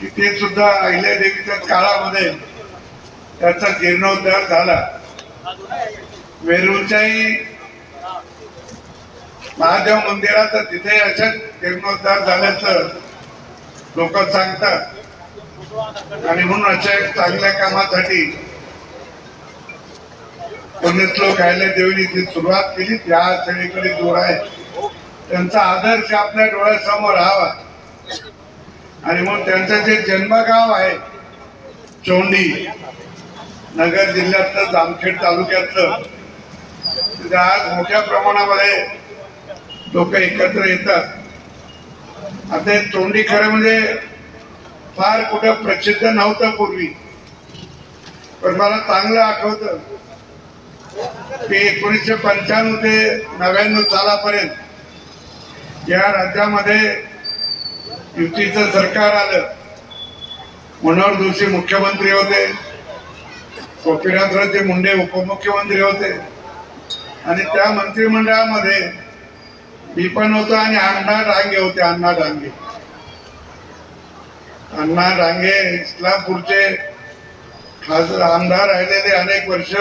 की ते सुद्धा अहिल्यादेवीच्या काळामध्ये त्याचा जीर्णोद्धार झाला. वेरूळच्याही महादेव मंदिरात तिथे अशाच जीर्णोद्धार झाल्याचं लोक सांगतात. आणि म्हणून अशा चांगल्या कामासाठी पुण्यश्लोक अहिल्या देवीने जी सुरुवात केली त्या सगळीकडे जोर आहे. त्यांचा आदर्श आपल्या डोळ्यासमोर राहावा. आणि मग त्यांचं जे जन्मगाव आहे चोंडी नगर जिल्ह्यातलं जामखेड तालुक्यातलं तिथे आज मोठ्या प्रमाणामध्ये लोक एकत्र येतात. आता चोंडी तोंडी खरं म्हणजे फार कुठं प्रसिद्ध नव्हतं पूर्वी. पण मला चांगलं आठवतं. की एकोणीसशे पंच्याण्णव ते नव्याण्णव सालापर्यंत या राज्यामध्ये युतीचं सरकार आलं. मनोहर जोशी मुख्यमंत्री होते. गोपीनाथरावचे मुंडे उपमुख्यमंत्री होते. आणि त्या मंत्रिमंडळामध्ये मी पण होतो आणि अण्णा डांगे होते अण्णा डांगे. अण्णा डांगे इस्लामपूरचे खास आमदार राहिलेले अनेक वर्ष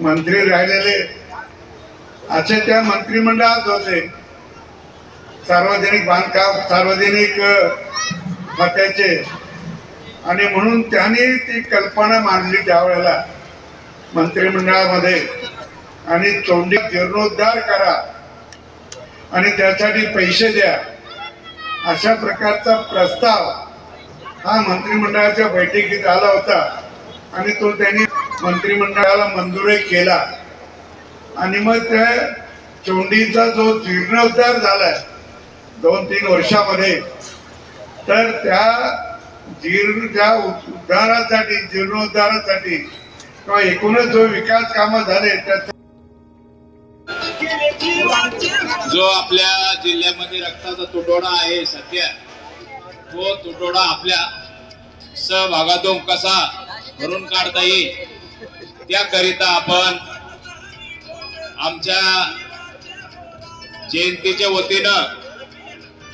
मंत्री राहिलेले. असे त्या मंत्रिमंडळात होते. सार्वजनिक बांधकाम सार्वजनिक अ, खात्याचे आणि म्हणून त्यांनी ती कल्पना मांडली त्यावेळेला मंत्रिमंडळामध्ये. आणि चोंडी जीर्णोद्धार करा. आणि त्यासाठी पैसे द्या. अशा प्रकारचा प्रस्ताव हा मंत्रिमंडळाच्या बैठकीत आला होता. आणि तो त्यांनी मंत्रिमंडळाला मंजूरही केला. आणि मग त्या चोंडीचा जो जीर्णोद्धार झालाय दोन तीन वर्षामध्ये. तर त्या जीर्ण त्या उद्धारासाठी जीर्णोद्धारासाठी किंवा एकूणच जो विकास कामं झाले त्याचा जो आपल्या जिल्ह्यामध्ये रक्ताचा तुटवडा आहे सध्या तो तुटवडा आपल्या सहभागातून कसा भरून काढता येईल त्याकरिता आपण आमच्या जयंतीच्या वतीनं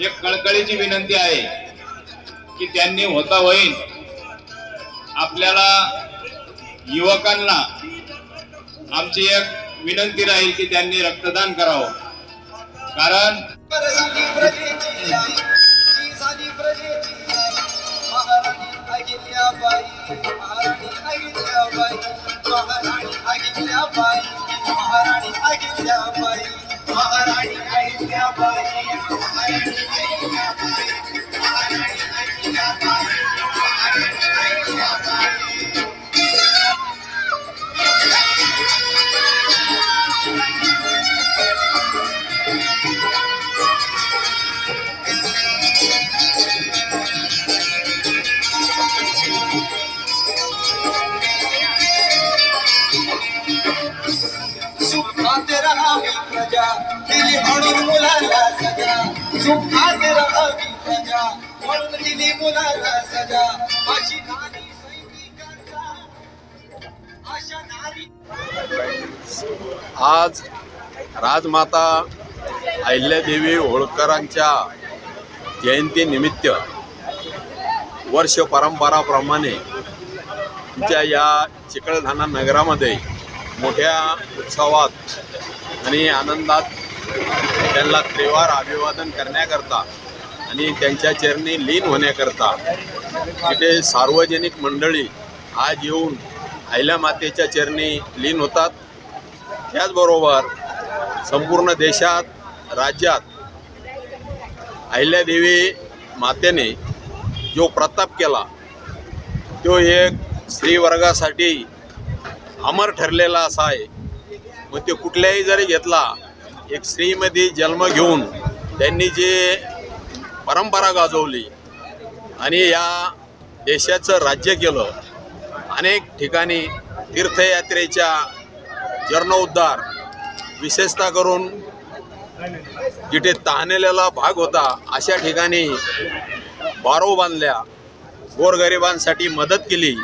एक कळकळीची विनंती आहे की त्यांनी होता होईल आपल्याला युवकांना आमची एक विनंती राहील की त्यांनी रक्तदान करावं. कारण Maharani, I am your body, Maharani, I am. सुखात राहावी प्रजा. दिली म्हणून मुलाला सजा. सुखात राहावी प्रजा. म्हणून दिली मुलाला सजा. अशी नारी सैनिकांचा अशा नारी आज राजमाता अहिल्यादेवी होळकरांच्या जयंतीनिमित्त वर्ष परंपराप्रमाणे आमच्या या चिकळधाना नगरामध्ये मोठ्या उत्सवात आणि आनंदात त्यांना त्रिवार अभिवादन करण्याकरता आणि त्यांच्या चरणी लीन होण्याकरता तिथे सार्वजनिक मंडळी आज येऊन अहिल्या मातेच्या चरणी लीन होतात. त्याचबरोबर संपूर्ण देशात राज्यात अहिल्यादेवी मातेने जो प्रताप केला तो एक स्त्रीवर्गासाठी अमर ठरलेला असा आहे. मग ते कुठल्याही जरी घेतला एक स्त्रीमध्ये जन्म घेऊन त्यांनी जे परंपरा गाजवली आणि या देशाचं राज्य केलं अनेक ठिकाणी तीर्थयात्रेच्या जीर्णोद्धार विशेषतः करून जिथे तहानेलेला भाग होता अशा ठिकाणी बारो बांधल्या गोरगरिबांसाठी मदत केली.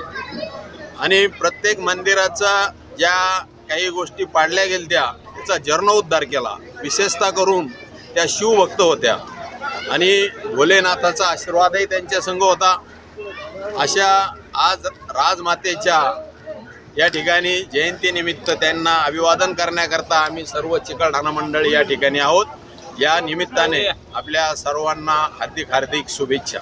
आणि प्रत्येक मंदिराचा ज्या काही गोष्टी पाडल्या गेल्या त्याचा जीर्णोद्धार केला. विशेषतः करून त्या शिवभक्त होत्या. आणि भोलेनाथाचा आशीर्वादही त्यांच्या संग होता. अशा आज राजमातेच्या या ठिकाणी जयंतीनिमित्त त्यांना अभिवादन करण्याकरता आम्ही सर्व चिकलठाणा मंडळी या ठिकाणी आहोत. या निमित्ताने आपल्या सर्वांना हार्दिक हार्दिक शुभेच्छा.